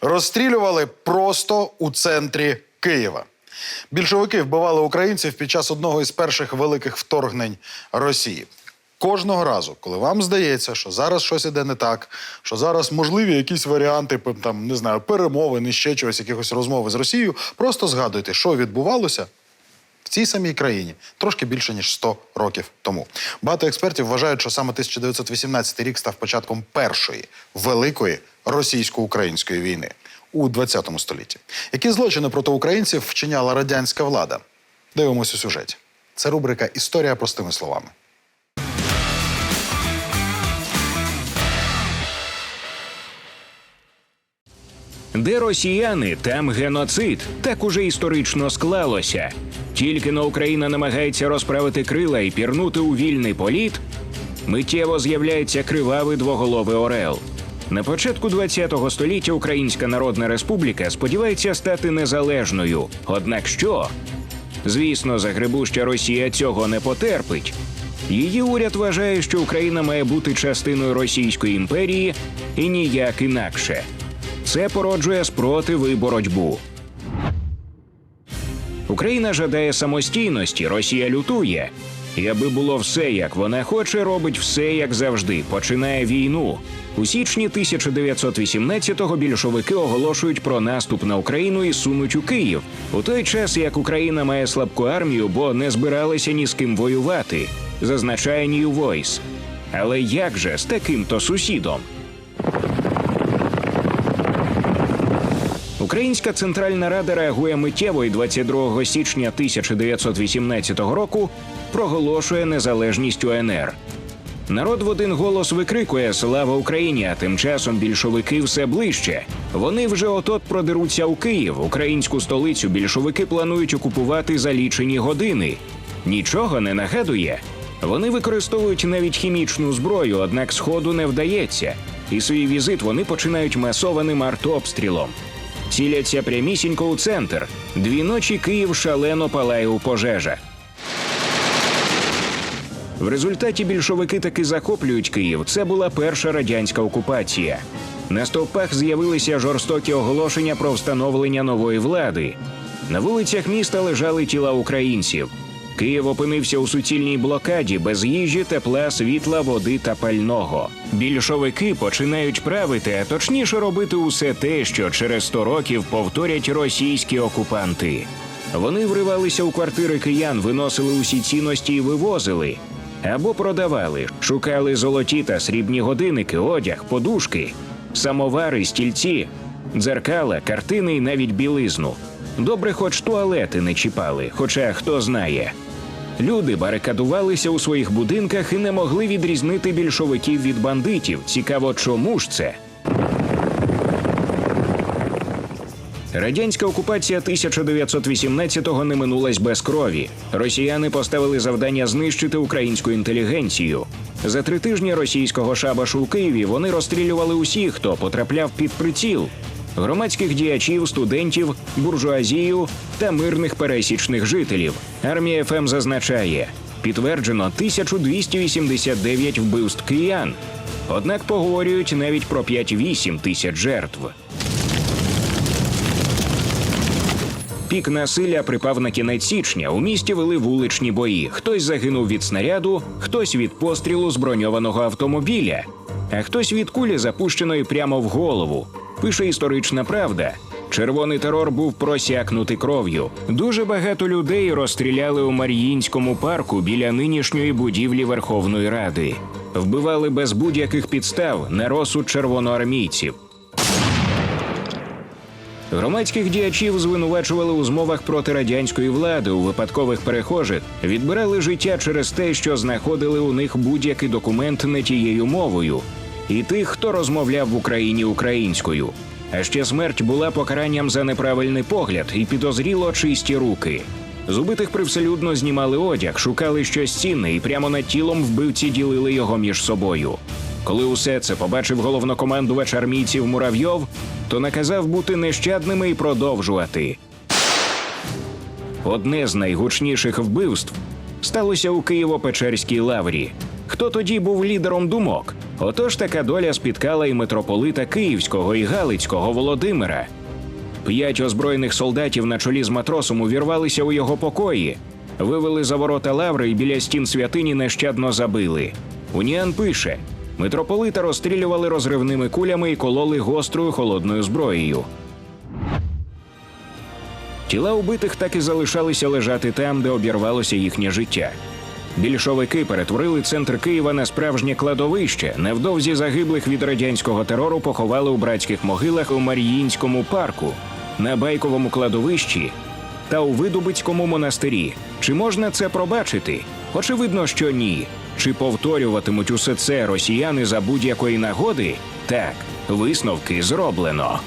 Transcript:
Розстрілювали просто у центрі Києва. Більшовики вбивали українців під час одного із перших великих вторгнень Росії. Кожного разу, коли вам здається, що зараз щось іде не так, що зараз можливі якісь варіанти, там не знаю, перемовин, ще чогось, якихось розмови з Росією, просто згадуйте, що відбувалося в цій самій країні трошки більше ніж 100 років тому. Багато експертів вважають, що саме 1918 рік став початком першої великої російсько-української війни у 20 столітті. Які злочини проти українців вчиняла радянська влада? Дивимось у сюжеті. Це рубрика Історія простими словами. Де росіяни, там геноцид. Так уже історично склалося. Тільки но Україна намагається розправити крила і пірнути у вільний політ, миттєво з'являється кривавий двоголовий орел. На початку ХХ століття Українська Народна Республіка сподівається стати незалежною. Однак що? Звісно, загребуща Росія цього не потерпить. Її уряд вважає, що Україна має бути частиною Російської імперії і ніяк інакше. Це породжує спротив і боротьбу. Україна жадає самостійності, Росія лютує. І аби було все, як вона хоче, робить все як завжди. Починає війну. У січні 1918-го більшовики оголошують про наступ на Україну і сунуть у Київ. У той час як Україна має слабку армію, бо не збиралися ні з ким воювати, зазначає New Voice. Але як же з таким-то сусідом? Українська Центральна Рада реагує миттєво і 22 січня 1918 року проголошує незалежність УНР. Народ в один голос викрикує Слава Україні! А тим часом більшовики все ближче. Вони вже отот продеруться у Київ. Українську столицю більшовики планують окупувати за лічені години. Нічого не нагадує. Вони використовують навіть хімічну зброю, однак сходу не вдається. І свій візит вони починають масованим артобстрілом. Ціляться прямісінько у центр. Дві ночі Київ шалено палає у пожежах. В результаті більшовики таки захоплюють Київ. Це була перша радянська окупація. На стовпах з'явилися жорстокі оголошення про встановлення нової влади. На вулицях міста лежали тіла українців. Київ опинився у суцільній блокаді без їжі, тепла, світла, води та пального. Більшовики починають правити, а точніше робити усе те, що через 100 років повторять російські окупанти. Вони вривалися у квартири киян, виносили усі цінності і вивозили. Або продавали, шукали золоті та срібні годинники, одяг, подушки, самовари, стільці, дзеркала, картини і навіть білизну. Добре, хоч туалети не чіпали, хоча хто знає. Люди барикадувалися у своїх будинках і не могли відрізнити більшовиків від бандитів. Цікаво, чому ж це? Радянська окупація 1918-го не минулась без крові. Росіяни поставили завдання знищити українську інтелігенцію. За три тижні російського шабашу у Києві вони розстрілювали усіх, хто потрапляв під приціл: громадських діячів, студентів, буржуазію та мирних пересічних жителів. Армія ФМ зазначає, підтверджено 1289 вбивств киян. Однак поговорюють навіть про 5-8 тисяч жертв. Пік насилля припав на кінець січня. У місті вели вуличні бої. Хтось загинув від снаряду, хтось від пострілу з броньованого автомобіля, а хтось від кулі, запущеної прямо в голову. Пише історична правда. Червоний терор був просякнутий кров'ю. Дуже багато людей розстріляли у Мар'їнському парку біля нинішньої будівлі Верховної Ради. Вбивали без будь-яких підстав на розсуд червоноармійців. Громадських діячів звинувачували у змовах проти радянської влади у випадкових перехожих, відбирали життя через те, що знаходили у них будь-який документ не тією мовою, і тих, хто розмовляв в Україні українською. А ще смерть була покаранням за неправильний погляд і підозріло чисті руки. З убитих привселюдно знімали одяг, шукали щось цінне і прямо над тілом вбивці ділили його між собою. Коли усе це побачив головнокомандувач армійців Муравйов, то наказав бути нещадними і продовжувати. Одне з найгучніших вбивств сталося у Києво-Печерській лаврі. Хто тоді був лідером думок? Отож така доля спіткала і митрополита Київського і Галицького Володимира. П'ять озброєних солдатів на чолі з матросом увірвалися у його покої, вивели за ворота лаври і біля стін святині нещадно забили. Уніан пише: митрополита розстрілювали розривними кулями і кололи гострою холодною зброєю. Тіла убитих так і залишалися лежати там, де обірвалося їхнє життя. Більшовики перетворили центр Києва на справжнє кладовище. Невдовзі загиблих від радянського терору поховали у братських могилах у Мар'їнському парку, на байковому кладовищі та у Видубицькому монастирі. Чи можна це пробачити? Очевидно, що ні. Чи повторюватимуть усе це росіяни за будь-якої нагоди? Так, висновки зроблено.